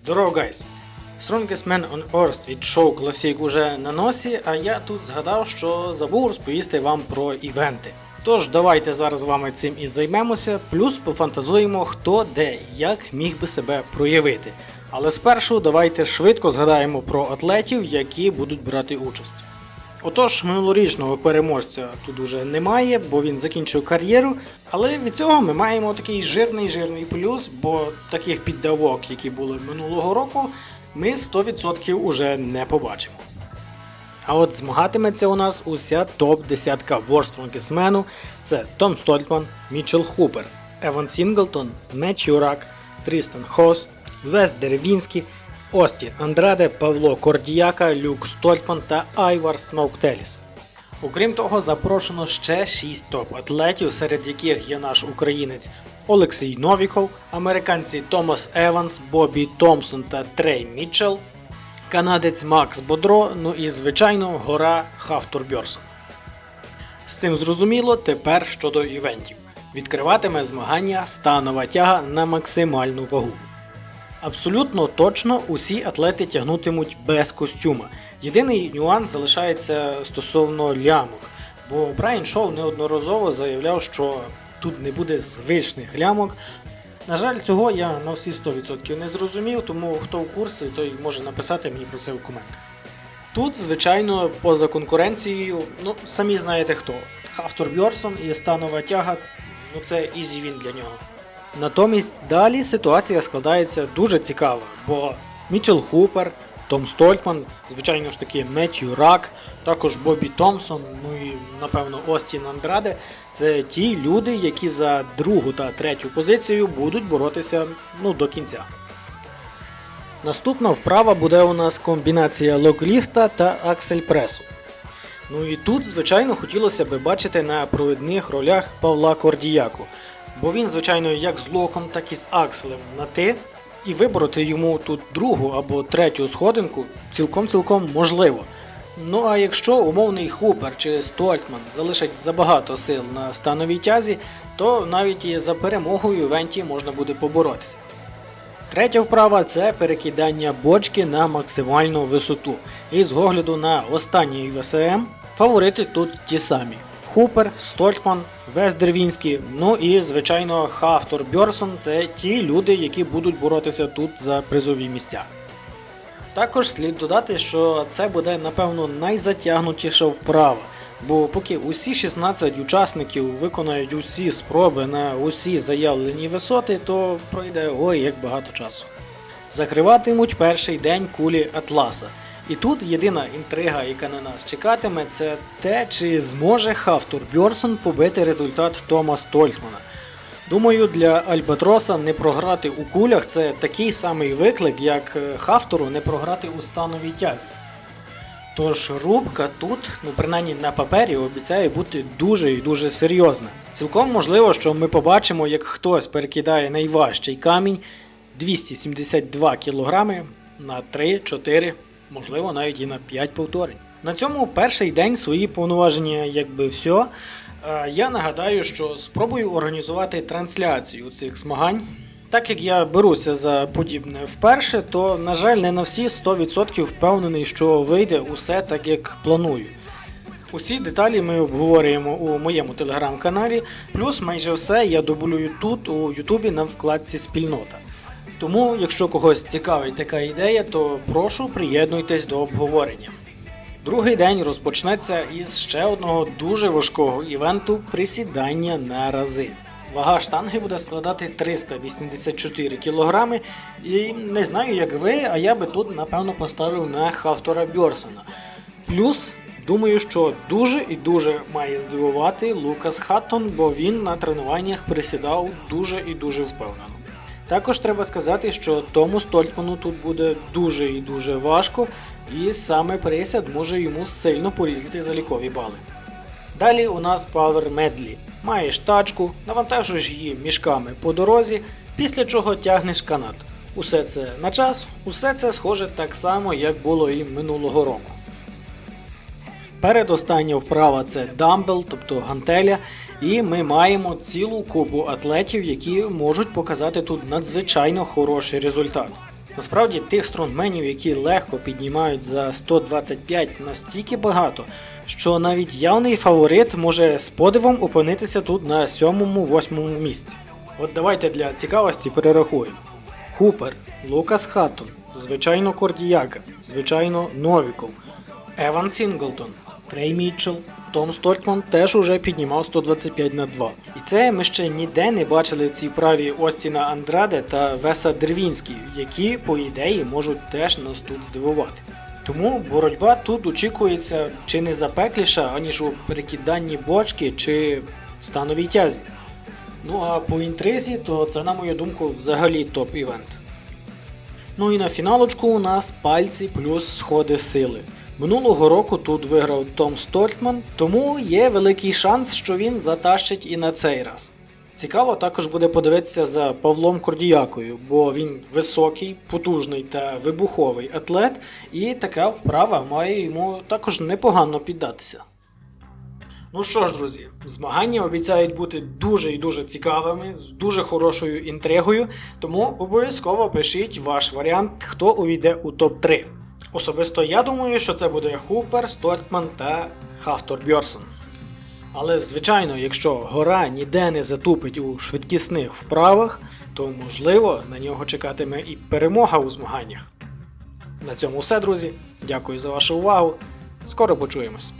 Здорово, гайс! Strongest Man on Earth від шоу Classic уже на носі, а я тут згадав, що забув розповісти вам про івенти. Тож давайте зараз з вами цим і займемося, плюс пофантазуємо, хто де як міг би себе проявити. Але спершу давайте швидко згадаємо про атлетів, які будуть брати участь. Отож, минулорічного переможця тут уже немає, бо він закінчив кар'єру. Але від цього ми маємо такий жирний жирний плюс, бо таких піддавок, які були минулого року, ми 100% уже не побачимо. А от змагатиметься у нас уся топ-десятка World Це Том Стольтман, Мічел Хупер, Еван Сінглтон, Меттью Рак, Трістан Хос, Вес Деревінський, Ості Андраде, Павло Кордіяка, Люк Стольтман та Айвар Смоуктеліс. Окрім того, запрошено ще 6 топ-атлетів, серед яких є наш українець Олексій Новіков, американці Томас Еванс, Бобі Томпсон та Трей Мітчелл, канадець Макс Бодро, ну і звичайно гора Хафтур Бьорсон. З цим зрозуміло тепер щодо івентів. Відкриватиме змагання станова тяга на максимальну вагу. Абсолютно точно усі атлети тягнутимуть без костюма. Єдиний нюанс залишається стосовно лямок, бо Брайан Шоу неодноразово заявляв, що тут не буде звичних лямок. На жаль, цього я на всі 100% не зрозумів, тому хто в курсі, той може написати мені про це в коментах. Тут, звичайно, поза конкуренцією, ну самі знаєте хто. Хафтор Бьорсон і станова тяга, ну це ізі він для нього. Натомість далі ситуація складається дуже цікаво, бо Мічел Хупер, Том Стольтман, звичайно ж таки Меттью Рак, також Бобі Томпсон, ну і напевно Остін Андраде це ті люди, які за другу та третю позицію будуть боротися ну, до кінця. Наступна вправа буде у нас комбінація локліфта та аксельпресу. Ну і тут, звичайно, хотілося би бачити на провідних ролях Павла Кордіяку, бо він, звичайно, як з локом, так і з акселем на ти, і вибороти йому тут другу або третю сходинку цілком-цілком можливо. Ну а якщо умовний Хупер чи Стольтман залишать забагато сил на становій тязі, то навіть і за перемогою в івенті можна буде поборотися. Третя вправа це перекидання бочки на максимальну висоту. І з огляду на останній ВСМ фаворити тут ті самі: Хупер, Стольтман, Весдервінський, ну і, звичайно, Хафтор Бьорсон це ті люди, які будуть боротися тут за призові місця. Також слід додати, що це буде напевно найзатягнутіша вправа. Бо поки усі 16 учасників виконають усі спроби на усі заявлені висоти, то пройде ой як багато часу. Закриватимуть перший день кулі Атласа. І тут єдина інтрига, яка на нас чекатиме, це те, чи зможе Хафтур Бьорсон побити результат Тома Стольтмана. Думаю, для Альбатроса не програти у кулях це такий самий виклик, як е, Хафтору не програти у становій тязі. Тож рубка тут, ну принаймні на папері, обіцяє бути дуже і дуже серйозна. Цілком можливо, що ми побачимо, як хтось перекидає найважчий камінь 272 кг на 3-4, можливо, навіть і на 5 повторень. На цьому перший день свої повноваження, якби все. Я нагадаю, що спробую організувати трансляцію цих змагань. Так як я беруся за подібне вперше, то, на жаль, не на всі 100% впевнений, що вийде усе так, як планую. Усі деталі ми обговорюємо у моєму телеграм-каналі, плюс майже все я дублюю тут, у Ютубі на вкладці Спільнота. Тому, якщо когось цікавить така ідея, то прошу приєднуйтесь до обговорення. Другий день розпочнеться із ще одного дуже важкого івенту присідання на рази. Вага штанги буде складати 384 кг. І не знаю, як ви, а я би тут напевно поставив на Хафтора Бьорсона. Плюс, думаю, що дуже і дуже має здивувати Лукас Хаттон, бо він на тренуваннях присідав дуже і дуже впевнено. Також треба сказати, що тому Стольтману тут буде дуже і дуже важко, і саме присяд може йому сильно порізати залікові бали. Далі у нас Power Medley. Маєш тачку, навантажуєш її мішками по дорозі, після чого тягнеш канат. Усе це на час, усе це схоже так само, як було і минулого року. Передостання вправа це дамбел, тобто гантеля, і ми маємо цілу купу атлетів, які можуть показати тут надзвичайно хороший результат. Насправді тих стронгменів, які легко піднімають за 125 настільки багато, що навіть явний фаворит може з подивом опинитися тут на 7-8 місці. От давайте для цікавості перерахуємо. Хупер, Лукас Хаттон, звичайно Кордіяка, звичайно Новіков, Еван Сінглтон, Трей Мітчелл, Том Стольтман теж уже піднімав 125 на 2. І це ми ще ніде не бачили в цій праві Остіна Андраде та Веса Дервінський, які, по ідеї, можуть теж нас тут здивувати. Тому боротьба тут очікується чи не запекліша, аніж у перекиданні бочки чи становій тязі. Ну а по інтризі, то це, на мою думку, взагалі топ-івент. Ну і на фіналочку у нас пальці плюс сходи сили. Минулого року тут виграв Том Стольтман, тому є великий шанс, що він затащить і на цей раз. Цікаво також буде подивитися за Павлом Кордіякою, бо він високий, потужний та вибуховий атлет, і така вправа має йому також непогано піддатися. Ну що ж, друзі, змагання обіцяють бути дуже і дуже цікавими, з дуже хорошою інтригою, тому обов'язково пишіть ваш варіант, хто увійде у топ-3. Особисто я думаю, що це буде Хупер, Стортман та Хафтор Бьорсон. Але звичайно, якщо гора ніде не затупить у швидкісних вправах, то можливо на нього чекатиме і перемога у змаганнях. На цьому все, друзі. Дякую за вашу увагу. Скоро почуємось.